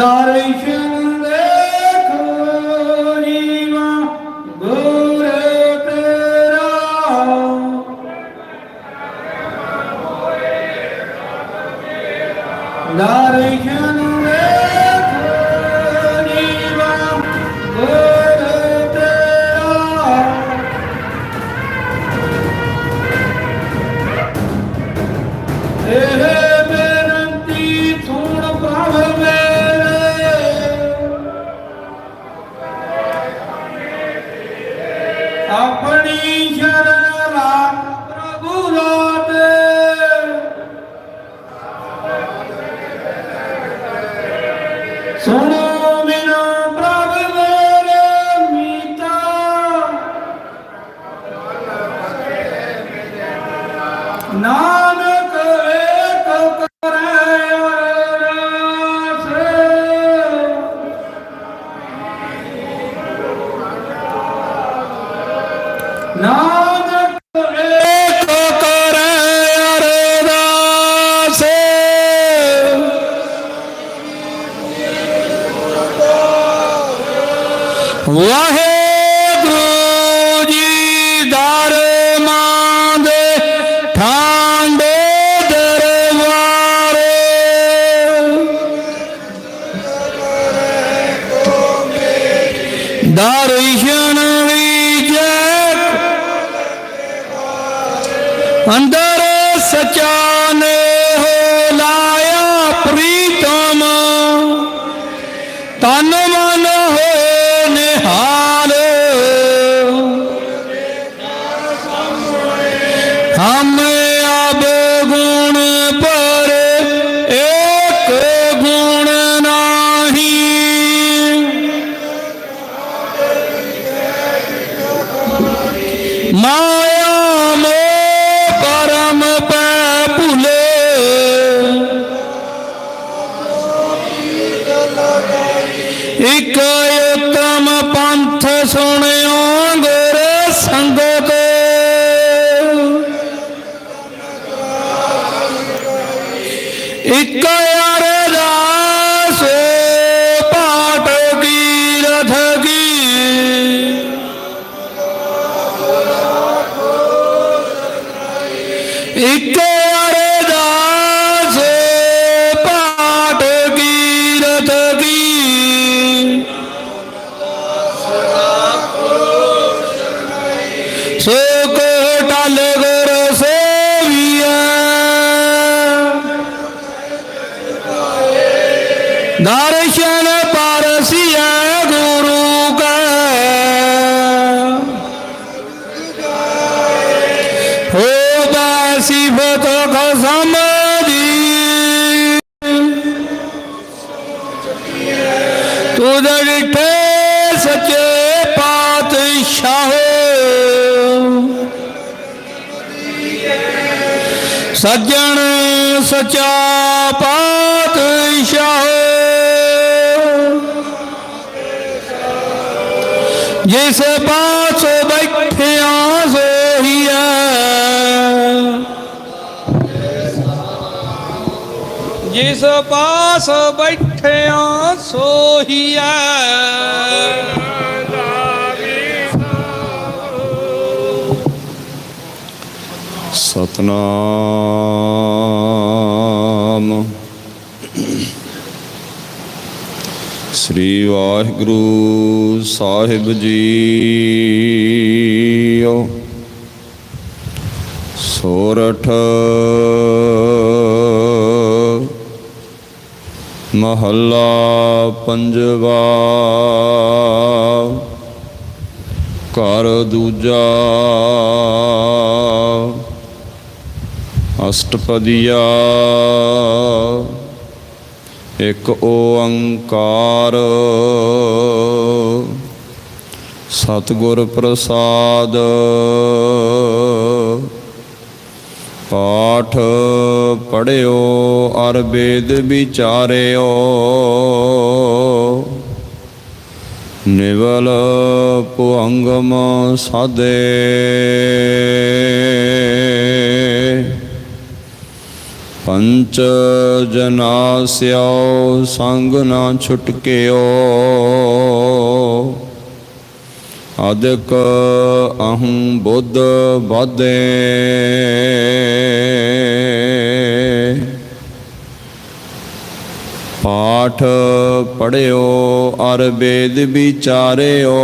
darem fim. So ਅੰਦਰ ਸਚਾ ਨੇ ਹੋ ਲਾਇਆ ਪ੍ਰੀਤਮ। ਤਨ ਪਾਤਸ਼ਾਹ ਜਿਸ ਪਾਸ ਬੈਠਿਆ ਸੋਹੀਐ ਜਿਸ ਪਾਸ ਬੈਠਿਆ ਸੋਹੀਐ ਸਤਨਾਮ ਸ੍ਰੀ ਵਾਹਿਗੁਰੂ ਸਾਹਿਬ ਜੀਓ। ਸੋਰਠ ਮਹੱਲਾ ਪੰਜਵਾ। ਘਰ ਦੂਜਾ। ਅਸ਼ਟਪਦੀਆ। ਇੱਕ ਓੰਕਾਰ। ਸਤਿਗੁਰ ਪ੍ਰਸਾਦ। ਪਾਠ ਪੜਿਓ ਅਰ ਵੇਦ ਵਿਚਾਰਿਓ। ਨਿਵਲ ਪੁਅੰਗਮ ਸਾਦੇ। ਪੰਚ ਜਨਾ ਸਿਓ ਸੰਗ ਨਾ ਛੁਟਕਿਓ। ਅਦਕ ਅਹੰ ਬੁੱਧ ਬਾਦੇ ਪਾਠ ਪੜਿਓ, ਅਰ ਵੇਦ ਵਿਚਾਰਿਓ।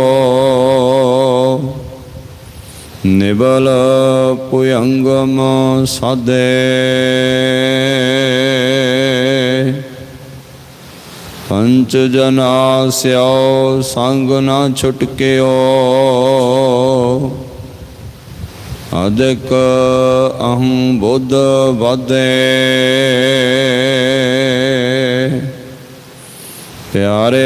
ਨਿਬਲ ਪੁਯੰਗਮ ਸਦੇ ਪੰਚ ਜਨਾ ਸਿਓ ਸੰਗ ਨਾ ਛੁਟਕਿਓ। ਅਦਕ ਅਹੰ ਬੁੱਧ ਵਾਦੇ ਪਿਆਰੇ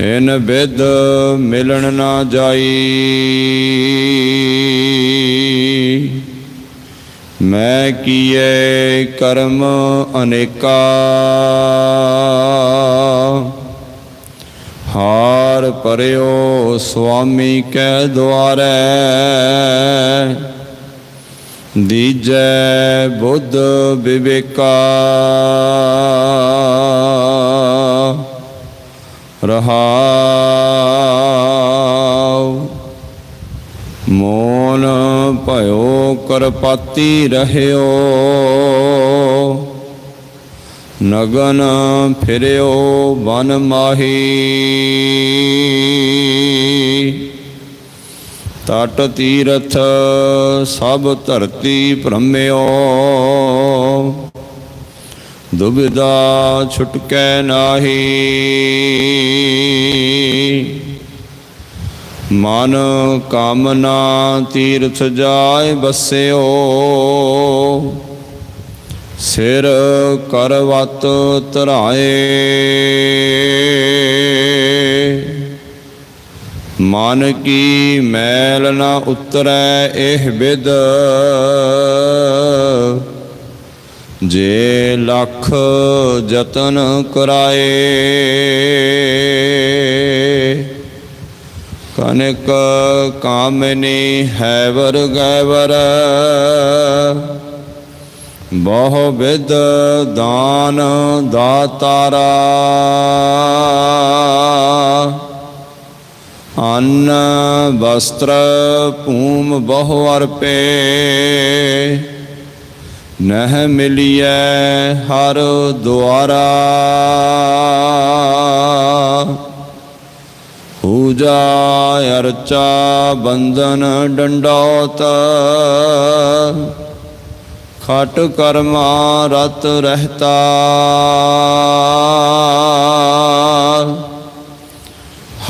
ਇਨ ਬਿਦ ਮਿਲਣ ਨਾ ਜਾਈ। ਮੈਂ ਕੀਏ ਕਰਮ ਅਨੇਕਾ। ਹਾਰ ਪਰਿਓ ਸੁਆਮੀ ਕੈ ਦੁਆਰੈ। ਦੀਜੈ ਬੁੱਧ ਵਿਵੇਕਾ। ਰਹਾਉ। ਮੋਨ ਭਇਓ ਕਰਪਾਤੀ ਰਹਿਓ। ਨਗਨ ਫਿਰਿਓ ਵਨ ਮਾਹੀ। ਤਟ ਤੀਰਥ ਸਭ ਧਰਤੀ ਭ੍ਰਮਿਓ। ਦੁਬਿਧਾ ਛੁਟਕੈ ਨਾਹੀ। ਮਨ ਕਾਮਨਾ ਤੀਰਥ ਜਾਏ ਬਸਿਓ। ਸਿਰ ਕਰਵਤ ਧਰਾਏ। ਮਨ ਕੀ ਮੈਲ ਨਾ ਉਤਰੈ ਇਹ ਬਿਦ। ਜੇ ਲੱਖ ਯਤਨ ਕਰਾਏ, ਕਨਕ ਕਾਮਨੀ ਹੈਵਰ ਗੈਵਰ ਬਹੁ ਵਿਦ ਦਾਨ ਦਾਤਾਰਾ। ਅੰਨ ਵਸਤਰ ਭੂਮ ਬਹੁ ਅਰਪੇ ਨਹਿ ਮਿਲਿਐ ਹਰ ਦੁਆਰਾ। ਪੂਜਾ ਅਰਚਾ ਬੰਧਨ ਡੰਡੋਤ। ਖਟ ਕਰਮਾ ਰਤ ਰਹਤਾ।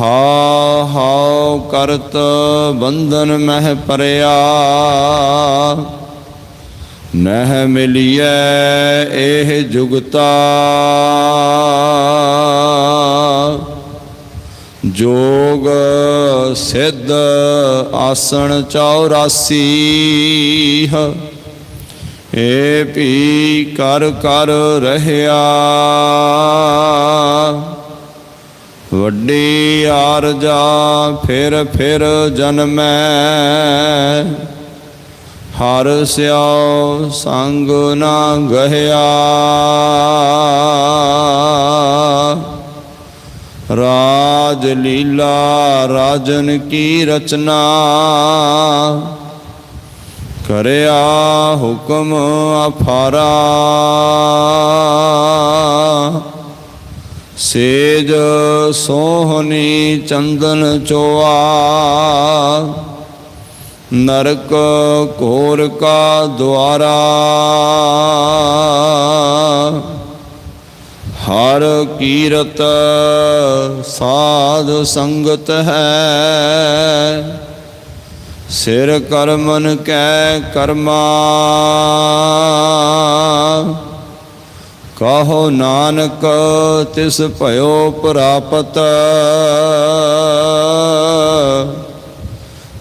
ਹਾ ਹਾਉ ਕਰਤ ਬੰਧਨ ਮਹਿ ਪਰਿਆ। ਨਹਿ ਮਿਲਿਐ ਇਹ ਜੁਗਤਾ ਜੋਗ ਸਿੱਧ ਆਸਣ 84 ਹ। ਏ ਭੀ ਕਰ ਕਰ ਰਹਿਆ। ਵੱਡੀ ਆਰਜਾ ਫਿਰ ਫਿਰ ਜਨਮੈ। ਹਰ ਸਿਆਉ ਸੰਗ ਨਾ ਗਹਿਆ। ਰਾਜ ਲੀਲਾ ਰਾਜਨ ਕੀ ਰਚਨਾ। ਕਰਿਆ ਹੁਕਮ ਅਫਾਰਾ ਸੇਜ ਸੋਹਣੀ ਚੰਦਨ ਚੋਆ। ਨਰਕ ਘੋਰ ਕਾ ਦੁਆਰਾ। ਹਰ ਕੀਰਤ ਸਾਧ ਸੰਗਤ ਹੈ। ਸਿਰ ਕਰਮਨ ਕੈ ਕਰਮਾ। ਕਹੋ ਨਾਨਕ ਤਿਸ ਭਇਓ ਪ੍ਰਾਪਤ।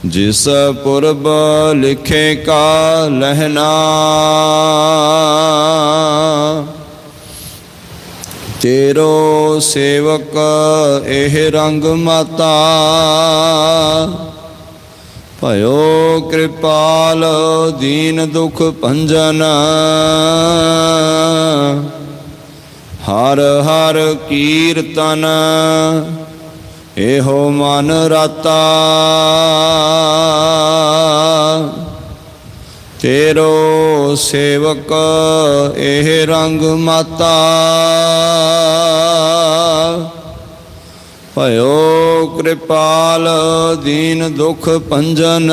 ਜਿਸ ਪੁਰਬ ਲਿਖੇ ਕਾ ਲਹਿਣਾ। ਤੇਰੋ ਸੇਵਕ ਇਹ ਰੰਗ ਮਾਤਾ। ਭਇਓ ਕਿਰਪਾਲ ਦੀਨ ਦੁਖ ਭੰਜਨ। ਹਰ ਹਰ ਕੀਰਤਨ ਇਹੋ ਮਨ ਰਾਤਾ। ਤੇਰੋ ਸੇਵਕ ਇਹ ਰੰਗ ਮਾਤਾ। ਭਇਓ ਕਿਰਪਾਲ ਦੀਨ ਦੁਖ ਭੰਜਨ।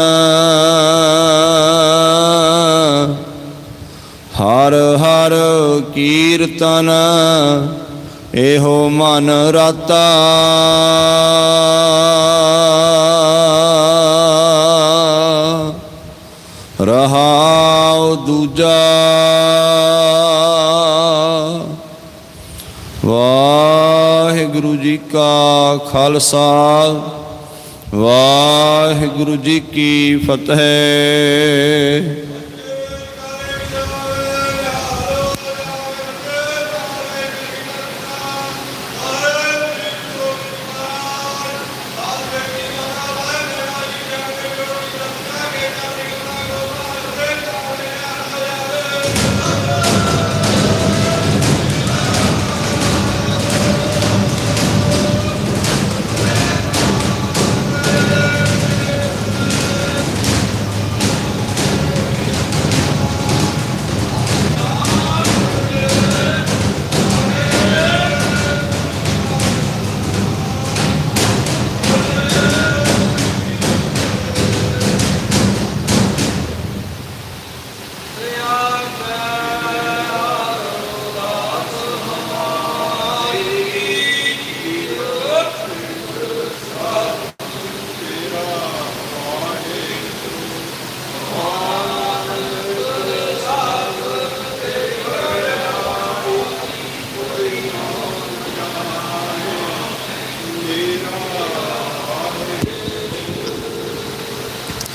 ਹਰ ਹਰ ਕੀਰਤਨ ਇਹੋ ਮਨ ਰਾਤਾ। ਰਹਾਉ ਦੂਜਾ। ਵਾਹਿਗੁਰੂ ਜੀ ਕਾ ਖਾਲਸਾ ਵਾਹਿਗੁਰੂ ਜੀ ਕੀ ਫਤਿਹ।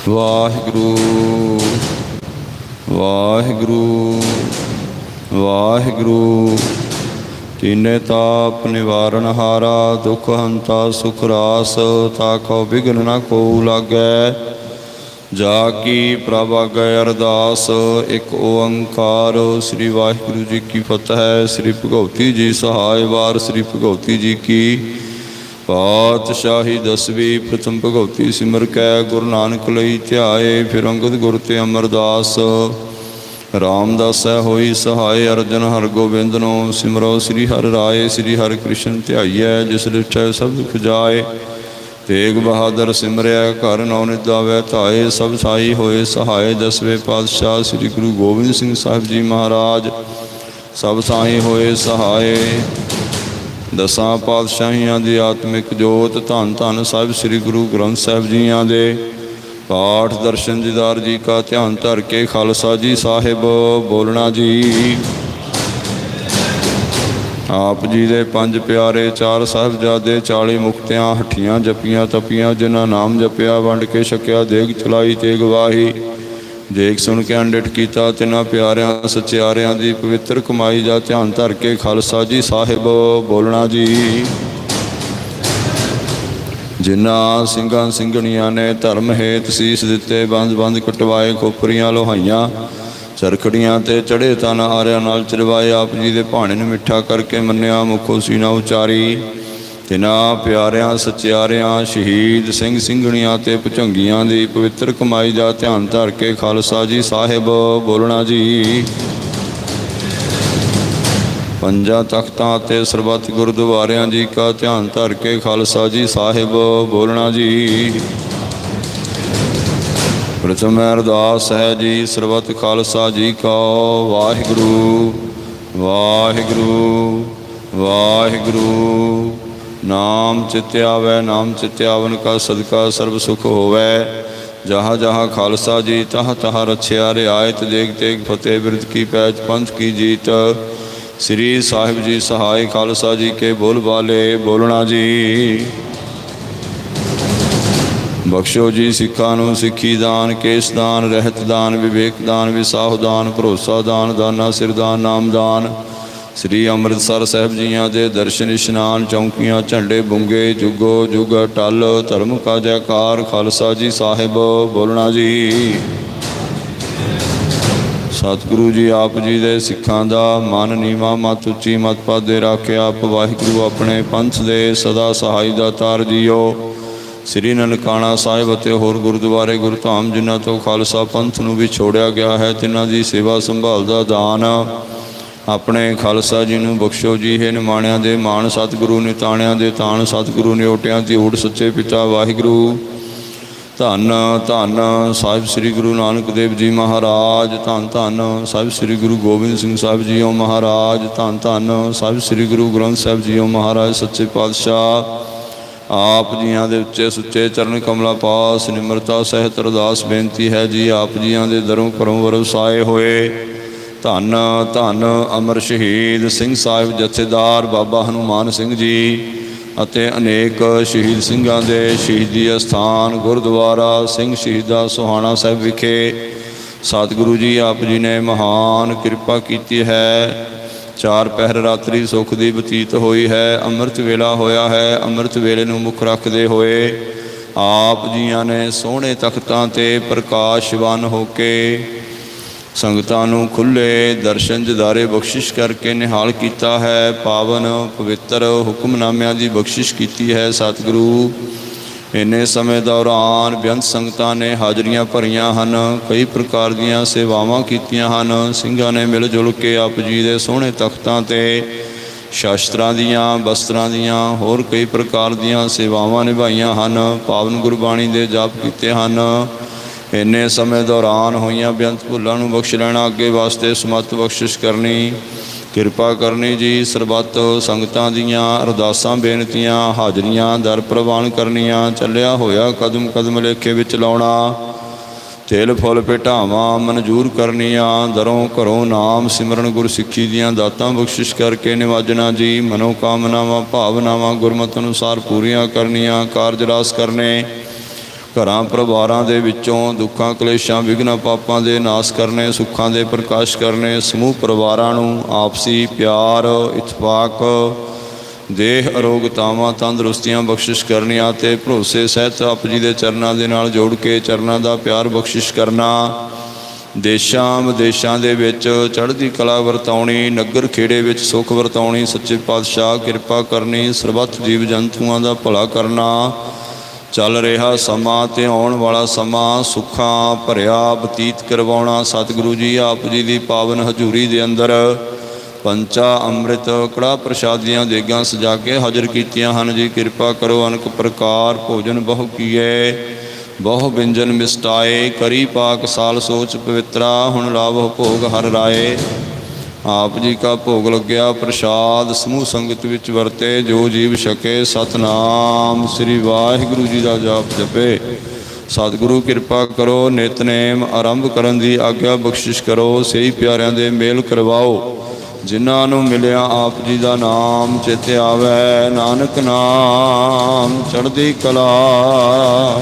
ਵਾਹਿਗੁਰੂ ਵਾਹਿਗੁਰੂ ਵਾਹਿਗੁਰੂ। ਤੀਨੇ ਤਾਪ ਨਿਵਾਰਨ ਹਾਰਾ, ਦੁਖ ਹੰਤਾ, ਸੁਖ ਰਾਸ ਤਾਕੋ ਬਿਗਨ ਨਾ ਕੋ ਲਾਗੈ। ਜਾ ਕੀ ਪ੍ਰਭ ਆਗੈ ਅਰਦਾਸ, ਇੱਕ ਓੰਕਾਰ। ਸ੍ਰੀ ਵਾਹਿਗੁਰੂ ਜੀ ਕੀ ਫਤਿਹ, ਸ੍ਰੀ ਭਗਵਤੀ ਜੀ ਸਹਾਇ ਵਾਰ, ਸ੍ਰੀ ਭਗਵਤੀ ਜੀ ਕੀ ਪਾਤਸ਼ਾਹੀ ਦਸਵੀਂ, ਪ੍ਰਥਮ ਭਗਵਤੀ ਸਿਮਰ ਕੈ, ਗੁਰੂ ਨਾਨਕ ਲਈ ਧਿਆਏ, ਫਿਰ ਅੰਗਦ ਗੁਰ ਤੇ ਅਮਰਦਾਸ। ਰਾਮਦਾਸੈ ਹੋਈ ਸਹਾਇ, ਅਰਜਨ ਹਰ ਨੂੰ ਸਿਮਰੋ ਸ੍ਰੀ ਹਰਿ ਰਾਏ, ਸ੍ਰੀ ਹਰਿ ਕ੍ਰਿਸ਼ਨ ਧਿਆਈਐ, ਜਿਸ ਲਿਖੈ ਸਭ ਦੁਖ ਜਾਏ। ਤੇਗ ਬਹਾਦਰ ਸਿਮਰਿਆ, ਘਰ ਨੌ ਨਿਦਾਵੇ ਧਾਏ, ਸਭ ਸਾਈ ਹੋਏ ਸਹਾਏ ਦਸਵੇਂ ਪਾਤਸ਼ਾਹ ਸ੍ਰੀ ਗੁਰੂ ਗੋਬਿੰਦ ਸਿੰਘ ਸਾਹਿਬ ਜੀ ਮਹਾਰਾਜ। ਸਭ ਸਾਈ ਹੋਏ ਸਹਾਏ ਦਸਾਂ ਪਾਤਸ਼ਾਹੀਆਂ ਦੀ ਆਤਮਿਕ ਜੋਤ ਧੰਨ ਧੰਨ ਸਾਹਿਬ ਸ੍ਰੀ ਗੁਰੂ ਗ੍ਰੰਥ ਸਾਹਿਬ ਜੀਆਂ ਦੇ। ਪਾਠ ਦਰਸ਼ਨ ਦੀਦਾਰ ਜੀ ਕਾ ਧਿਆਨ ਧਰ ਕੇ ਖਾਲਸਾ ਜੀ ਸਾਹਿਬ, ਬੋਲਣਾ ਜੀ। ਆਪ ਜੀ ਦੇ ਪੰਜ ਪਿਆਰੇ ਚਾਰ ਸਾਹਿਬਜ਼ਾਦੇ 40 ਮੁਕਤਿਆਂ, ਹੱਠੀਆਂ ਜਪੀਆਂ ਤਪੀਆਂ, ਜਿਨ੍ਹਾਂ ਨਾਮ ਜਪਿਆ, ਵੰਡ ਕੇ ਛਕਿਆ, ਦੇਗ ਚਲਾਈ ਤੇ ਗਵਾਹੀ ਦੇਖ ਸੁਣ ਕੇ ਅੰਡਿਟ ਕੀਤਾ ਤਿਨਾਂ ਪਿਆਰਿਆਂ, ਸਚਿਆਰਿਆਂ ਦੀ ਪਵਿੱਤਰ ਕਮਾਈ ਦਾ ਧਿਆਨ ਧਰ ਕੇ ਖਾਲਸਾ ਜੀ ਸਾਹਿਬ, ਬੋਲਣਾ ਜੀ। ਜਿਨ੍ਹਾਂ ਸਿੰਘਾਂ ਸਿੰਘਣੀਆਂ ਨੇ ਧਰਮ ਹੇਤ ਸੀਸ ਦਿੱਤੇ, ਬੰਦ ਬੰਦ ਕਟਵਾਏ ਖੋਪਰੀਆਂ ਲੋਹਾਈਆਂ, ਚਰਖੜੀਆਂ ਤੇ ਚੜੇ ਤਨ ਆਰਿਆਂ ਨਾਲ ਚਰਵਾਏ, ਆਪ ਜੀ ਦੇ ਭਾਣੇ ਨੂੰ ਮਿੱਠਾ ਕਰਕੇ ਮੰਨਿਆ ਮੁਖੋ ਸੀਨਾ ਉਚਾਰੀ। ਤਿਨਾਂ ਪਿਆਰਿਆਂ, ਸਚਿਆਰਿਆਂ, ਸ਼ਹੀਦ ਸਿੰਘ ਸਿੰਘਣੀਆਂ ਤੇ ਭੁਜੰਗੀਆਂ ਦੀ ਪਵਿੱਤਰ ਕਮਾਈ ਦਾ ਧਿਆਨ ਧਰ ਕੇ ਖਾਲਸਾ ਜੀ ਸਾਹਿਬ ਬੋਲਣਾ ਜੀ। ਪੰਜਾਂ ਤਖਤਾਂ ਤੇ ਸਰਬੱਤ ਗੁਰਦੁਆਰਿਆਂ ਜੀ ਕਾ ਧਿਆਨ ਧਰ ਕੇ ਖਾਲਸਾ ਜੀ ਸਾਹਿਬ ਬੋਲਣਾ ਜੀ। ਪ੍ਰਥਮ ਅਰਦਾਸ ਹੈ ਜੀ, ਸਰਬੱਤ ਖਾਲਸਾ ਜੀ ਕਾ ਵਾਹਿਗੁਰੂ ਵਾਹਿਗੁਰੂ ਵਾਹਿਗੁਰੂ। ਨਾਮ ਚਿਤਿਆਵੈ, ਨਾਮ ਚਿਤਿਆਵਨ ਕਾ ਸਦਕਾ ਸਰਬ ਸੁਖ ਹੋਵੈ। ਜਹਾਂ ਜਹਾ ਖਾਲਸਾ ਜੀ, ਤਹ ਤਹ ਰਛਿਆ, ਰਿਆਇਤ ਦੇਖ ਤੇਗ ਫਤਿਹ ਬਿਰਦ ਕੀ ਪੈਜ ਪੰਥ ਕੀ ਜੀਤ। ਸ੍ਰੀ ਸਾਹਿਬ ਜੀ ਸਹਾਇ ਖਾਲਸਾ ਜੀ ਕੇ ਬੋਲ ਬਾਲੇ, ਬੋਲਣਾ ਜੀ। ਬਖਸ਼ੋ ਜੀ ਸਿੱਖਾਂ ਨੂੰ ਸਿੱਖੀ ਦਾਨ, ਕੇਸ ਦਾਨ, ਰਹਿਤ ਦਾਨ, ਵਿਵੇਕ ਦਾਨ, ਵਿਸਾਹ ਦਾਨ, ਭਰੋਸਾ ਦਾਨ, ਦਾਨਾ ਸਿਰ ਦਾਨ, ਨਾਮ ਦਾਨ। ਸ੍ਰੀ ਅੰਮ੍ਰਿਤਸਰ ਸਾਹਿਬ ਜੀਆਂ ਦੇ ਦਰਸ਼ਨ ਇਸ਼ਨਾਨ ਚੌਂਕੀਆਂ, ਝੰਡੇ ਬੁੰਗੇ, ਜੁਗੋ ਜੁਗ, ਟਲ, ਧਰਮ ਕਾ ਜੈਕਾਰ, ਖਾਲਸਾ ਜੀ ਸਾਹਿਬ, ਬੋਲਣਾ ਜੀ। ਸਤਿਗੁਰੂ ਜੀ ਆਪ ਜੀ ਦੇ ਸਿੱਖਾਂ ਦਾ ਮਨ ਨੀਵਾ, ਮਤ ਉੱਚੀ, ਮਤ ਪਾਦੇ ਰਾਖਿਆ ਆਪ। ਵਾਹਿਗੁਰੂ ਆਪਣੇ ਪੰਥ ਦੇ ਸਦਾ ਸਹਾਈ ਦਾਤਾਰ ਜੀਓ। ਸ੍ਰੀ ਨਨਕਾਣਾ ਸਾਹਿਬ ਅਤੇ ਹੋਰ ਗੁਰਦੁਆਰੇ ਗੁਰਧਾਮ, ਜਿਨ੍ਹਾਂ ਤੋਂ ਖਾਲਸਾ ਪੰਥ ਨੂੰ ਵੀ ਛੋੜਿਆ ਗਿਆ ਹੈ, ਤਿਨਾਂ ਦੀ ਸੇਵਾ ਸੰਭਾਲ ਦਾ ਦਾਨ। ਆਪਣੇ ਖਾਲਸਾ ਜੀ ਨੂੰ ਬਖਸ਼ੋ ਜੀ, ਹੈ ਨਿਮਾਣਿਆਂ ਦੇ ਮਾਣ ਸਤਿਗੁਰੂ ਨੇ ਤਾਣਿਆਂ ਦੇ ਤਾਣ ਸਤਿਗੁਰੂ ਨੇ ਨਿਓਟਿਆਂ ਦੀ ਊੜ ਸੱਚੇ ਪਿਤਾ ਵਾਹਿਗੁਰੂ। ਧੰਨ ਧੰਨ ਸਾਹਿਬ ਸ੍ਰੀ ਗੁਰੂ ਨਾਨਕ ਦੇਵ ਜੀ ਮਹਾਰਾਜ, ਧੰਨ ਧੰਨ ਸਾਹਿਬ ਸ੍ਰੀ ਗੁਰੂ ਗੋਬਿੰਦ ਸਿੰਘ ਸਾਹਿਬ ਜੀਓ ਮਹਾਰਾਜ, ਧੰਨ ਧੰਨ ਸਾਹਿਬ ਸ੍ਰੀ ਗੁਰੂ ਗ੍ਰੰਥ ਸਾਹਿਬ ਜੀਓ ਮਹਾਰਾਜ, ਸੱਚੇ ਪਾਤਸ਼ਾਹ। ਆਪ ਜੀਆਂ ਦੇ ਉੱਚੇ ਸੁੱਚੇ ਚਰਨ ਕਮਲਾ ਪਾਸ, ਨਿਮਰਤਾ ਸਹਿਤ ਅਰਦਾਸ ਬੇਨਤੀ ਹੈ ਜੀ, ਆਪ ਜੀਆਂ ਦੇ ਦਰੋਂ ਕਰੋਂ ਵਰਸਾਏ ਹੋਏ। ਧੰਨ ਧੰਨ ਅਮਰ ਸ਼ਹੀਦ ਸਿੰਘ ਸਾਹਿਬ ਜਥੇਦਾਰ ਬਾਬਾ ਹਨੂਮਾਨ ਸਿੰਘ ਜੀ ਅਤੇ ਅਨੇਕ ਸ਼ਹੀਦ ਸਿੰਘਾਂ ਦੇ ਸ਼ਹੀਦੀ ਅਸਥਾਨ ਗੁਰਦੁਆਰਾ ਸਿੰਘ ਸ਼ਹੀਦਾ ਸੁਹਾਣਾ ਸਾਹਿਬ ਵਿਖੇ। ਸਤਿਗੁਰੂ ਜੀ, ਆਪ ਜੀ ਨੇ ਮਹਾਨ ਕਿਰਪਾ ਕੀਤੀ ਹੈ। ਚਾਰ ਪਹਿਰ ਰਾਤਰੀ ਸੁਖ ਦੀ ਬਤੀਤ ਹੋਈ ਹੈ। ਅੰਮ੍ਰਿਤ ਵੇਲਾ ਹੋਇਆ ਹੈ। ਅੰਮ੍ਰਿਤ ਵੇਲੇ ਨੂੰ ਮੁੱਖ ਰੱਖਦੇ ਹੋਏ ਆਪ ਜੀਆਂ ਨੇ ਸੋਹਣੇ ਤਖਤਾਂ ਤੇ ਪ੍ਰਕਾਸ਼ਵਾਨ ਹੋ ਕੇ ਸੰਗਤਾਂ ਨੂੰ ਖੁੱਲੇ ਦਰਸ਼ਨ ਜਦਾਰੇ ਬਖਸ਼ਿਸ਼ ਕਰਕੇ ਨਿਹਾਲ ਕੀਤਾ ਹੈ। ਪਾਵਨ ਪਵਿੱਤਰ ਹੁਕਮਨਾਮਿਆਂ ਦੀ ਬਖਸ਼ਿਸ਼ ਕੀਤੀ ਹੈ ਸਤਿਗੁਰੂ। ਇੰਨੇ ਸਮੇਂ ਦੌਰਾਨ ਬੇਅੰਤ ਸੰਗਤਾਂ ਨੇ ਹਾਜ਼ਰੀਆਂ ਭਰੀਆਂ ਹਨ। ਕਈ ਪ੍ਰਕਾਰ ਦੀਆਂ ਸੇਵਾਵਾਂ ਕੀਤੀਆਂ ਹਨ। ਸਿੰਘਾਂ ਨੇ ਮਿਲ ਜੁਲ ਕੇ ਆਪ ਜੀ ਦੇ ਸੋਹਣੇ ਤਖਤਾਂ ਤੇ ਸ਼ਾਸਤਰਾਂ ਦੀਆਂ ਵਸਤਰਾਂ ਦੀਆਂ, ਹੋਰ ਕਈ ਪ੍ਰਕਾਰ ਦੀਆਂ ਸੇਵਾਵਾਂ ਨਿਭਾਈਆਂ ਹਨ। ਪਾਵਨ ਗੁਰਬਾਣੀ ਦੇ ਜਾਪ ਕੀਤੇ ਹਨ। ਇੰਨੇ ਸਮੇਂ ਦੌਰਾਨ ਹੋਈਆਂ ਬੇਅੰਤ ਭੁੱਲਾਂ ਨੂੰ ਬਖਸ਼ ਲੈਣਾ ਅੱਗੇ ਵਾਸਤੇ ਸਮਤ ਬਖਸ਼ਿਸ਼ ਕਰਨੀ, ਕਿਰਪਾ ਕਰਨੀ ਜੀ, ਸਰਬੱਤ ਸੰਗਤਾਂ ਦੀਆਂ ਅਰਦਾਸਾਂ, ਬੇਨਤੀਆਂ, ਹਾਜ਼ਰੀਆਂ, ਦਰ ਪ੍ਰਵਾਨ ਕਰਨੀਆਂ, ਚੱਲਿਆ ਹੋਇਆ ਕਦਮ ਕਦਮ ਲੇਖੇ ਵਿੱਚ ਲਾਉਣਾ, ਤੇਲ ਫੁੱਲ ਭੇਟਾਵਾਂ ਮਨਜ਼ੂਰ ਕਰਨੀਆਂ, ਦਰੋਂ ਘਰੋਂ ਨਾਮ ਸਿਮਰਨ ਗੁਰ ਸਿੱਖੀ ਦੀਆਂ ਦਾਤਾਂ ਬਖਸ਼ਿਸ਼ ਕਰਕੇ ਨਿਵਾਜਣਾ ਜੀ ਮਨੋ ਕਾਮਨਾਵਾਂ ਭਾਵਨਾਵਾਂ ਗੁਰਮਤਿ ਅਨੁਸਾਰ ਪੂਰੀਆਂ ਕਰਨੀਆਂ, ਕਾਰਜ ਰਾਸ ਕਰਨੇ ਘਰਾਂ ਪਰਿਵਾਰਾਂ ਦੇ ਵਿੱਚੋਂ ਦੁੱਖਾਂ, ਕਲੇਸ਼ਾਂ, ਵਿਘਨਾਂ ਪਾਪਾਂ ਦੇ ਨਾਸ ਕਰਨੇ, ਸੁੱਖਾਂ ਦੇ ਪ੍ਰਕਾਸ਼ ਕਰਨੇ, ਸਮੂਹ ਪਰਿਵਾਰਾਂ ਨੂੰ ਆਪਸੀ ਪਿਆਰ, ਇਤਫਾਕ, ਦੇਹ ਅਰੋਗਤਾਵਾਂ ਤੰਦਰੁਸਤੀਆਂ ਬਖਸ਼ਿਸ਼ ਕਰਨੀਆਂ ਤੇ ਭਰੋਸੇ ਸਹਿਤ ਆਪ ਜੀ ਦੇ ਚਰਨਾਂ ਦੇ ਨਾਲ ਜੋੜ ਕੇ ਚਰਨਾਂ ਦਾ ਪਿਆਰ ਬਖਸ਼ਿਸ਼ ਕਰਨਾ। ਦੇਸ਼ਾਂ, ਵਿਦੇਸ਼ਾਂ ਦੇ ਵਿੱਚ ਚੜ੍ਹਦੀ ਕਲਾ ਵਰਤਾਉਣੀ, ਨਗਰ ਖੇੜੇ ਵਿੱਚ ਸੁਖ ਵਰਤਾਉਣੀ, ਸੱਚੇ ਪਾਤਸ਼ਾਹ ਕਿਰਪਾ ਕਰਨੀ, ਸਰਬੱਤ ਜੀਵ ਜੰਤੂਆਂ ਦਾ ਭਲਾ ਕਰਨਾ। ਚੱਲ ਰਿਹਾ ਸਮਾਂ ਤੇ ਆਉਣ ਵਾਲਾ ਸਮਾਂ, ਸੁੱਖਾਂ ਭਰਿਆ, ਬਤੀਤ ਕਰਵਾਉਣਾ। ਸਤਿਗੁਰੂ ਜੀ, ਆਪ ਜੀ ਦੀ ਪਾਵਨ ਹਜ਼ੂਰੀ ਦੇ ਅੰਦਰ ਪੰਚਾ ਅੰਮ੍ਰਿਤ ਕੜਾ ਪ੍ਰਸ਼ਾਦੀਆਂ ਦੇਗਾਂ ਸਜਾ ਕੇ ਹਾਜ਼ਰ ਕੀਤੀਆਂ ਹਨ। ਜੀ, ਕਿਰਪਾ ਕਰੋ, ਅਨਕ ਪ੍ਰਕਾਰ ਭੋਜਨ ਬਹੁ ਕੀਏ, ਬਹੁ ਵਿੰਜਨ ਮਿਸਟਾਏ, ਕਰੀ ਪਾਕ ਸਾਲ ਸੋਚ ਪਵਿੱਤਰਾ, ਹੁਣ ਲਾਭ ਭੋਗ ਹਰ ਰਾਏ। ਆਪ ਜੀ ਕਾ ਭੋਗ ਲੱਗਿਆ ਪ੍ਰਸ਼ਾਦ ਸਮੂਹ ਸੰਗਤ ਵਿੱਚ ਵਰਤੇ, ਜੋ ਜੀਵ ਛਕੇ ਸਤਨਾਮ। ਸ੍ਰੀ ਵਾਹਿਗੁਰੂ ਜੀ ਦਾ ਜਾਪ ਜਪੇ। ਸਤਿਗੁਰੂ ਕਿਰਪਾ ਕਰੋ, ਨਿਤਨੇਮ ਆਰੰਭ ਕਰਨ ਦੀ ਆਗਿਆ ਬਖਸ਼ਿਸ਼ ਕਰੋ, ਸਹੀ ਪਿਆਰਿਆਂ ਦੇ ਮੇਲ ਕਰਵਾਓ। ਜਿਨ੍ਹਾਂ ਨੂੰ ਮਿਲਿਆ ਆਪ ਜੀ ਦਾ ਨਾਮ ਚੇਤੇ ਆਵੇ ਨਾਨਕ ਨਾਮ, ਚੜ੍ਹਦੀ ਕਲਾ।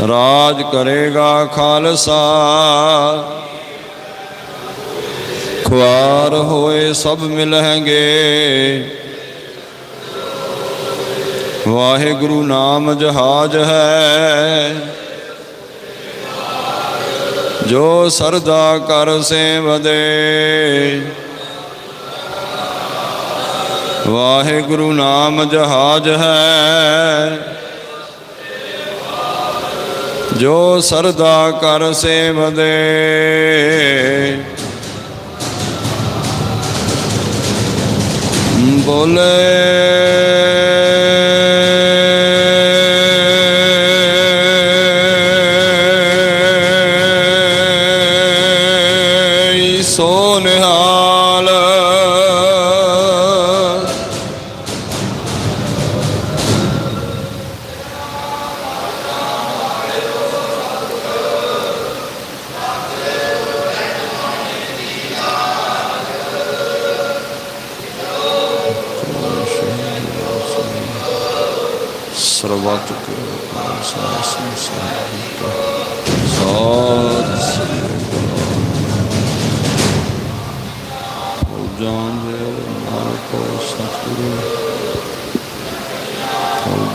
ਰਾਜ ਕਰੇਗਾ ਖਾਲਸਾ। ਖੁਆਰ ਹੋਏ ਸਭ ਮਿਲਣਗੇ ਵਾਹਿਗੁਰੂ ਨਾਮ ਜਹਾਜ ਹੈ। ਜੋ ਸਰਦਾ ਕਰ ਸੇਵਦੇ। ਵਾਹਿਗੁਰੂ ਨਾਮ ਜਹਾਜ ਹੈ। ਜੋ ਸਰਦਾ ਕਰ ਸੇਵਦੇ। ਬੋਲੇ।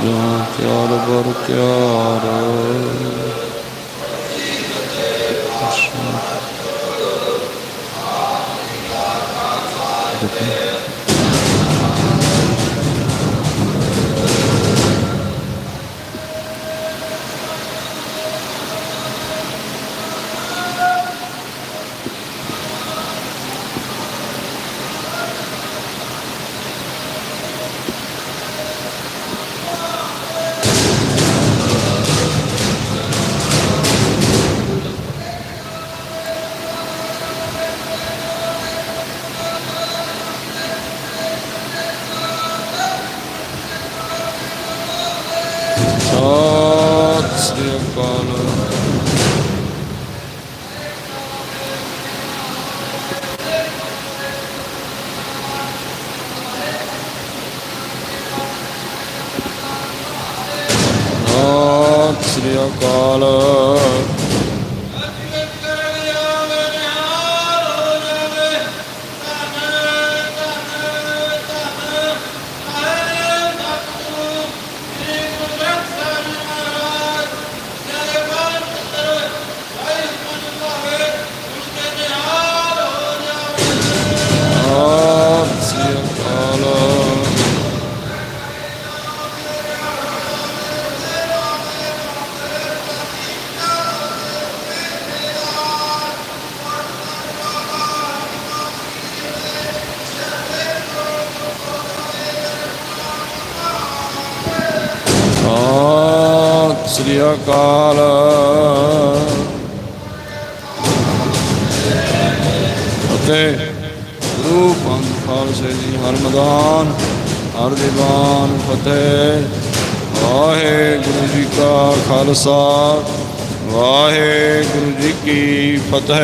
ਜਾਨ ਤਿਆਰ ਬਰ ਤਿਆਰ ਅਕਾਲ ਅਤੇ ਗੁਰੂ ਪੰਥ ਖਾਲਸੇ ਜੀ ਹਰਮਦਾਨ ਹਰ ਦੀਵਾਨ ਫਤਿਹ। ਵਾਹਿਗੁਰੂ ਜੀ ਕਾ ਖਾਲਸਾ, ਵਾਹਿਗੁਰੂ ਜੀ ਕੀ ਫਤਿਹ।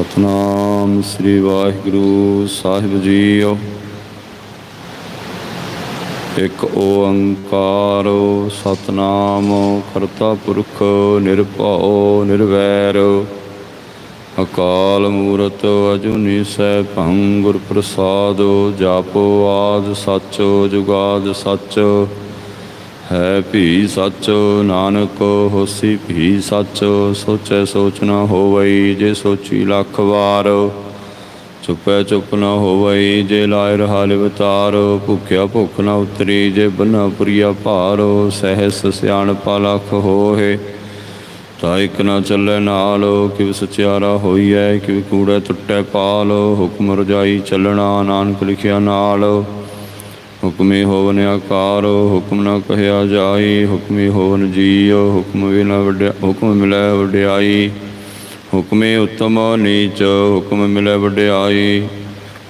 ਸਤਨਾਮ ਸ੍ਰੀ ਵਾਹਿਗੁਰੂ ਸਾਹਿਬ ਜੀਓ। ਇੱਕ ਓੰਕਾਰ ਸਤਨਾਮ, ਕਰਤਾ ਪੁਰਖ ਨਿਰਭਉ ਨਿਰਵੈਰ। ਅਕਾਲ ਮੂਰਤ ਅਜੂਨੀ ਸੈਭੰ ਗੁਰ ਪ੍ਰਸਾਦ ਜਾਪੋ ਆਦ ਸੱਚ, ਜੁਗਾਦ ਸੱਚ। ਹੈ ਭੀ ਸੱਚ ਨਾਨਕ, ਹੋਸੀ ਭੀ ਸੱਚ, ਸੋਚੈ ਸੋਚ ਨ ਹੋਵਈ ਜੇ ਸੋਚੀ ਲੱਖ ਵਾਰ। ਚੁੱਪੈ ਚੁੱਪ ਨ ਹੋਵਈ ਜੇ ਲਾਇ ਰਹਾ ਲਿਵਤਾਰ ਭੁਖਿਆ ਭੁਖ ਨ ਉਤਰੀ ਜੇ ਬੰਨਾ ਪੁਰੀਆ ਭਾਰ। ਸਹਿਸ ਸਿਆਣ ਲਖ ਹੋਏ, ਤਾ ਇਕ ਨਾ ਚੱਲੇ ਨਾਲ। ਕਿ ਸਚਿਆਰਾ ਹੋਈਐ, ਕਿਵ ਕੂੜੈ ਟੁੱਟੈ ਪਾਲ। ਹੁਕਮ ਰਜਾਈ ਚੱਲਣਾ ਨਾਨਕ ਲਿਖਿਆ ਨਾਲ। ਹੁਕਮੇ ਹੋਵਨ ਆਕਾਰ, ਹੁਕਮ ਨਾ ਕਹਿਆ ਜਾਈ ਹੁਕਮੇ ਹੋਵਨ ਜੀਉ, ਹੁਕਮ ਵਿਨਾ ਵਡਿਆ, ਹੁਕਮ ਮਿਲੈ ਵਡਿਆਈ। ਹੁਕਮੇ ਉਤਮ ਨੀਚ, ਹੁਕਮ ਮਿਲੈ ਵਡਿਆਈ।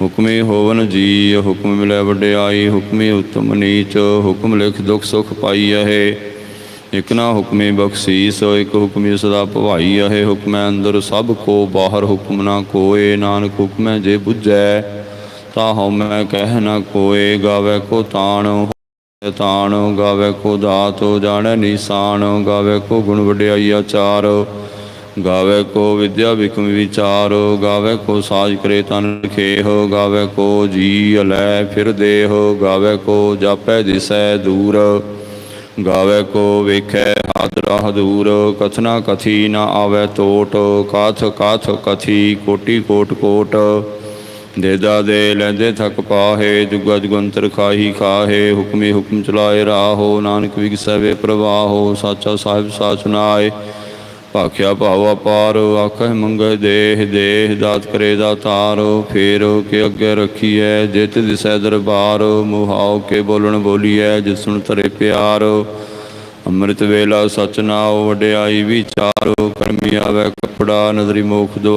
ਹੁਕਮੇ ਹੋਵਨ ਜੀ ਹੁਕਮ ਮਿਲੈ ਵਡਿਆਈ। ਹੁਕਮੇ ਉਤਮ ਨੀਚ, ਹੁਕਮ ਲਿਖ ਦੁਖ ਸੁਖ ਪਾਈਐ ਇਕ ਨਾ ਹੁਕਮੇ ਬਖਸ਼ੀਸ, ਇਕ ਹੁਕਮੇ ਸਦਾ ਭਵਾਈ ਹੈ ਹੁਕਮੈ ਅੰਦਰ ਸਭ ਕੋ, ਬਾਹਰ ਹੁਕਮ ਨਾ ਕੋਏ। ਨਾਨਕ ਹੁਕਮੈ ਜੇ ਬੁਝੈ ਤਾ ਹਉ ਮੈਂ ਕਹਿ ਨਾ ਕੋਏ, ਗਾਵੇ ਕੋ ਤਾਣ ਹੋਏ, ਤਾਣ ਗਾਵੇ ਕੋ ਦਾਤ ਜਾਣੈ ਨੀਸਾਨ, ਗਾਵੇ ਕੋ ਗੁਣ ਵਡਿਆਈ ਆਚਾਰ, ਗਾਵੇ ਕੋ ਵਿਦਿਆ ਵਿਕਮ ਵਿਚਾਰ, ਗਾਵੇ ਕੋ ਸਾਜ ਕਰੇ ਤਨ ਖੇਹ ਗਾਵੇ ਕੋ ਜੀ ਅਲੈ ਫਿਰ ਦੇਹੋ, ਗਾਵੇ ਕੋ ਜਾਪੈ ਦਿਸੈ ਦੂਰ, ਗਾਵੇ ਕੋ ਵੇਖੈ ਹਾਦਰਾ ਹਦੂਰ ਕਥਨਾ ਕਥੀ ਨਾ ਆਵੇ ਟੋਟ ਕਾਥ ਕਾਥ ਕਥੀ ਕੋਟੀ ਕੋਟ ਕੋਟ ਦੇਦਾ ਦੇ ਲੈਂਦੇ ਥਕ ਪਾਹੇ, ਜੁਗਾ ਜੁਗੰਤਰ ਖਾਹੀ ਖਾਹੇ, ਹੁਕਮੇ ਹੁਕਮ ਚਲਾਏ ਰਾਹੋ, ਨਾਨਕ ਵਿਗਸੈ ਪ੍ਰਵਾਹੋ, ਸਾਚਾ ਸਾਹਿਬ ਸਾਚ ਭਾਖਿਆ ਭਾਵ ਅਪਾਰ ਆਖਹਿ ਮੰਗੈ ਦੇਹ ਦੇਹ, ਦਾਤ ਕਰੇ ਦਾਤਾਰ, ਫੇਰ ਕੇ ਅੱਗੇ ਰੱਖੀਐ, ਜਿਤ ਦਿਸੈ ਦਰਬਾਰ ਮੁਹਾਉ ਕੇ ਬੋਲਣ ਬੋਲੀਐ, ਜਿਸ ਸੁਣ ਤਰੇ ਪਿਆਰ। ਅੰਮ੍ਰਿਤ ਵੇਲਾ ਸਚ ਨਾਉ, ਵਡਿਆਈ ਵਿਚਾਰ, ਕਰਮੀ ਆਵੇ ਕਪੜਾ, ਨਦਰੀ ਮੋਖ ਦੋ